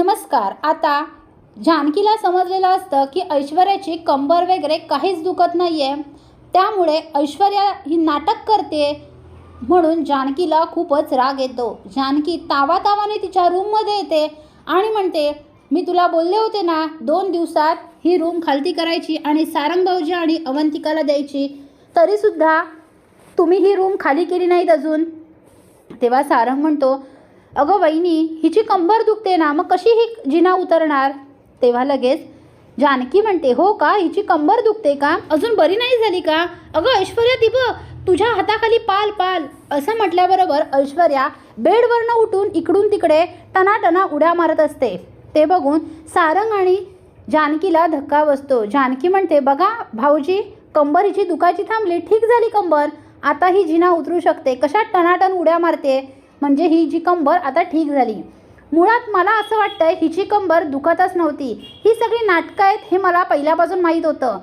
नमस्कार. आता जानकीला समजलेलं असतं की ऐश्वर्याची कंबर वगैरे काहीच दुखत नाही आहे त्यामुळे ऐश्वर्या ही नाटक करते म्हणून जानकीला खूपच राग येतो. जानकी तावातावाने तिच्या रूममध्ये येते आणि म्हणते मी तुला बोलले होते ना दोन दिवसात ही रूम खालती करायची आणि सारंग भाऊजी आणि अवंतिकाला द्यायची. तरीसुद्धा तुम्ही ही रूम खाली केली नाहीत अजून. तेव्हा सारंग म्हणतो अगं वहिनी हिची कंबर दुखते ना मग कशी ही जिना उतरणार? तेव्हा लगेच जानकी म्हणते हो का हिची कंबर दुखते का? अजून बरी नाही झाली का? अगं ऐश्वर्या दिब तुझ्या हाताखाली पाल पाल. असं म्हटल्याबरोबर ऐश्वर्या बेडवरनं उठून इकडून तिकडे टनाटना उड्या मारत असते. ते बघून सारंग आणि जानकीला धक्का बसतो. जानकी म्हणते बघा भाऊजी कंबर हिची दुखाची थांबली ठीक झाली कंबर. आता ही जिना उतरू शकते. कशा टनाटन उड्या मारते? म्हणजे ही जी कंबर आता ठीक झाली. मुळात मला असं वाटतंय हिची कंबर दुखतच नव्हती ही सगळी नाटकं आहेत हे मला पहिल्यापासून माहीत होतं.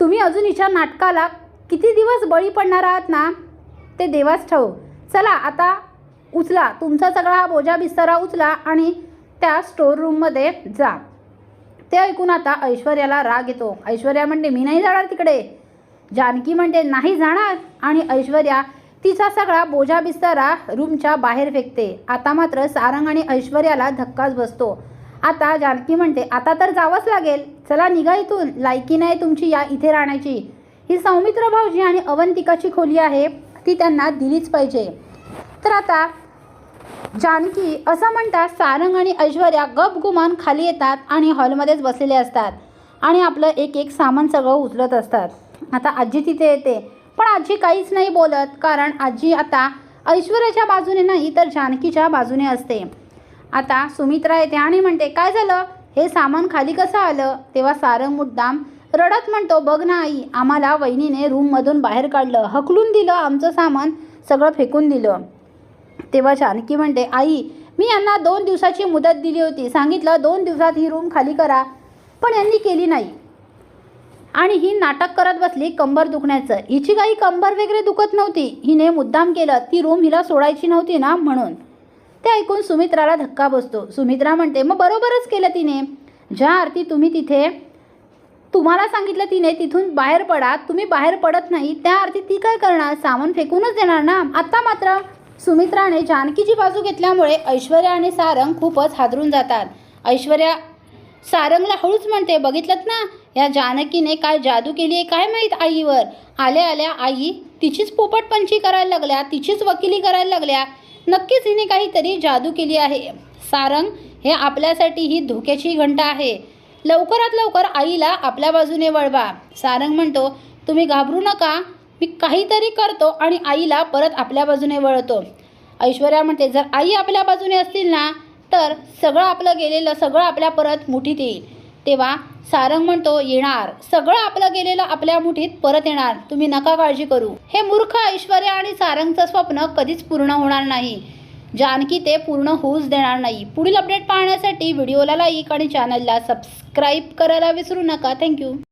तुम्ही अजून हिच्या नाटकाला किती दिवस बळी पडणार आहात ना? ते देवाच ठाऊ चला आता उचला. तुमचा सगळा हा बोजा बिस्तरा उचला आणि त्या स्टोर रूममध्ये जा. ते ऐकून आता ऐश्वर्याला राग येतो. ऐश्वर्या म्हणते मी नाही जाणार तिकडे. जानकी म्हणते नाही जाणार. आणि ऐश्वर्या तिचा सगळा बोजा बिस्तारा रूमच्या बाहेर फेकते. आता मात्र सारंग आणि ऐश्वर्याला धक्काच बसतो. आता जानकी म्हणते आता तर जावंच लागेल. चला निघा इथून. लायकी नाही तुमची या इथे राहण्याची. ही सौमित्र भाऊजी आणि अवंतिकाची खोली आहे. ती त्यांना दिलीच पाहिजे. तर आता जानकी असं म्हणतात सारंग आणि ऐश्वर्या गपगुमान खाली येतात आणि हॉलमध्येच बसलेले असतात आणि आपलं एक एक सामान सगळं उचलत असतात. आता आजी तिथे येते. पण आजी काहीच नाही बोलत कारण आजी आता ऐश्वर्याच्या बाजूने नाही तर जानकीच्या बाजूने असते. आता सुमित्रा येते आणि म्हणते काय झालं? हे सामान खाली कसं आलं? तेव्हा सारंग मुद्दाम रडत म्हणतो बघ ना आई आम्हाला वहिनीने रूममधून बाहेर काढलं हकलून दिलं आमचं सामान सगळं फेकून दिलं. तेव्हा जानकी म्हणते आई मी यांना दोन दिवसाची मुदत दिली होती सांगितलं दोन दिवसात ही रूम खाली करा पण यांनी केली नाही. आणि ही नाटक करत बसली कंबर दुखण्याचं. हिची काही कंबर वगैरे दुखत नव्हती. हिने मुद्दाम केलं ती रूम हिला सोडायची नव्हती ना? म्हणून. ते ऐकून सुमित्राला धक्का बसतो. सुमित्रा म्हणते मग बरोबरच केलं तिने. ज्या आरती तुम्ही तिथे तुम्हाला सांगितलं तिने तिथून बाहेर पडा. तुम्ही बाहेर पडत नाही. त्या अर्थी ती काय करणार? सामान फेकूनच देणार ना? आत्ता मात्र सुमित्राने जानकीची बाजू घेतल्यामुळे ऐश्वर्या आणि सारंग खूपच हादरून जातात. ऐश्वर्या सारंगला हळूच म्हणते बघितलं ना या जानकीने काय जादू केली आहे काय माहीत आईवर? आल्या आल्या आई तिचीच पोपटपंची करायला लागल्या तिचीच वकिली करायला लागल्या. नक्कीच हिने काहीतरी जादू केली आहे. सारंग हे आपल्यासाठी ही धोक्याची घंटा आहे. लवकरात लवकर आईला आपल्या बाजूने वळवा. सारंग म्हणतो तुम्ही घाबरू नका. मी काहीतरी करतो आणि आईला परत आपल्या बाजूने वळतो. ऐश्वर्या म्हणते जर आई आपल्या बाजूने असतील ना तर सगळं आपलं गेलेलं सगळं आपल्या परत मुठीत येईल. तेव्हा सारंग म्हणतो येणार. सगळं आपलं गेलेलं आपल्या मुठीत परत येणार. तुम्ही नका काळजी करू. हे मूर्ख ऐश्वर्या आणि सारंगचं स्वप्न कधीच पूर्ण होणार नाही. जानकी ते पूर्ण होऊच देणार नाही. पुढील अपडेट पाहण्यासाठी व्हिडिओला लाईक आणि चॅनलला सबस्क्राईब करायला विसरू नका. थँक्यू